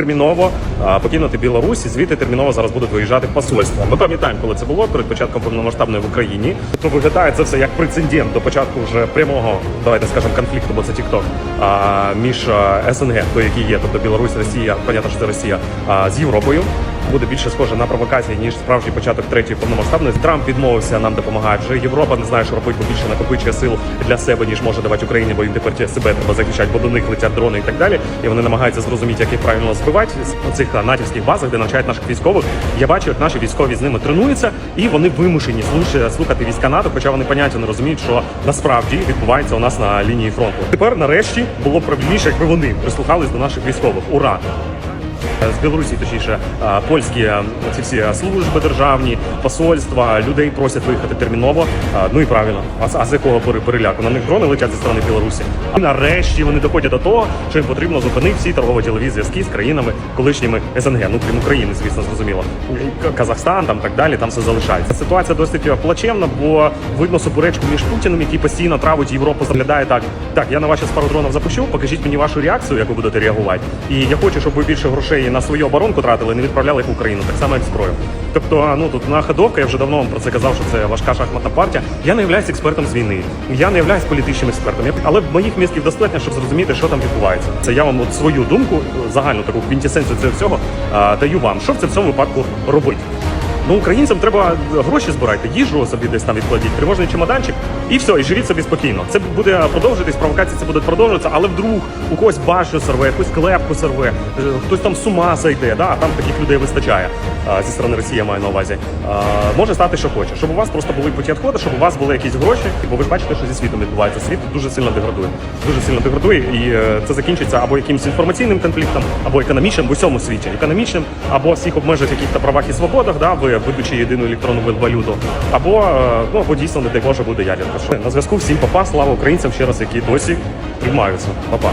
Терміново покинути Білорусь і звідти терміново зараз будуть виїжджати посольства. Ми пам'ятаємо, коли це було перед початком повномасштабної в Україні. То виглядає це все як прецедент до початку вже прямого, давайте скажемо, конфлікту, бо це Тікток між СНГ, той, який є, тобто Білорусь, Росія, понятно, що це Росія, з Європою. Буде більше схоже на провокації, ніж справжній початок третьої повномасштабної. Трамп відмовився нам допомагає. Вже Європа не знає, що робити, бо більше накопичує сил для себе, ніж може давати Україні, бо їм тепер себе треба захищати, бо до них летять дрони і так далі. І вони намагаються зрозуміти, як їх правильно збивати з цих натівських базах, де навчають наших військових. Я бачу, як наші військові з ними тренуються, і вони вимушені слухати війська НАТО, хоча вони поняття не розуміють, що насправді відбувається у нас на лінії фронту. Тепер нарешті було б правильніше, якби вони прислухались до наших військових. Ура! З Білорусі, точніше, польські ці всі служби державні, посольства, людей просять виїхати терміново. Ну і правильно. А, з- а з якого пере- переляку? На них дрони летять зі сторони Білорусі. І нарешті вони доходять до того, що їм потрібно зупинити всі торгово-ділові зв'язки з країнами колишніми СНГ, ну крім України, звісно, зрозуміло. Казахстан там так далі, там все залишається. Ситуація досить плачевна, бо видно суперечку між Путіним, який постійно травить Європу, заглядає так. Так, я на ваші пару дронів запущу, покажіть мені вашу реакцію, як ви будете реагувати. І я хочу, щоб ви більше грошей на свою оборонку тратили, не відправляли їх в Україну, так само як зброю. Тобто, ну тут на ходовка, я вже давно вам про це казав, що це важка шахматна партія. Я не являюсь експертом з війни, я не являюсь політичним експертом. Але моїх мізків достатньо, щоб зрозуміти, що там відбувається. Це я вам от свою думку, загальну таку квінтесенцію цього всього а, даю вам. Що в цьому випадку робити? Ну, українцям треба гроші збирати, їжу собі десь там відкладіть, тривожний чемоданчик, і все, і живіть собі спокійно. Це буде продовжуватись, провокації це буде продовжуватися, але вдруг у когось башню сорве, якусь клепку сорве, е, хтось там з ума зайде, да? там таких людей вистачає зі сторони Росії, я маю на увазі. Може стати, що хоче, щоб у вас просто були путі відходи, щоб у вас були якісь гроші, бо ви ж бачите, що зі світом відбувається. Світ дуже сильно деградує. Дуже сильно деградує, і е, це закінчиться або якимось інформаційним конфліктом, або економічним в усьому світі. Економічним, або всіх обмежить яких-то правах і свободах, да, ви ведучи єдину електронну валюту, або е, ну або дійсно, не дай Боже, буде ядерка. На зв'язку всім папа, слава українцям ще раз, які досі тримаються. Папа.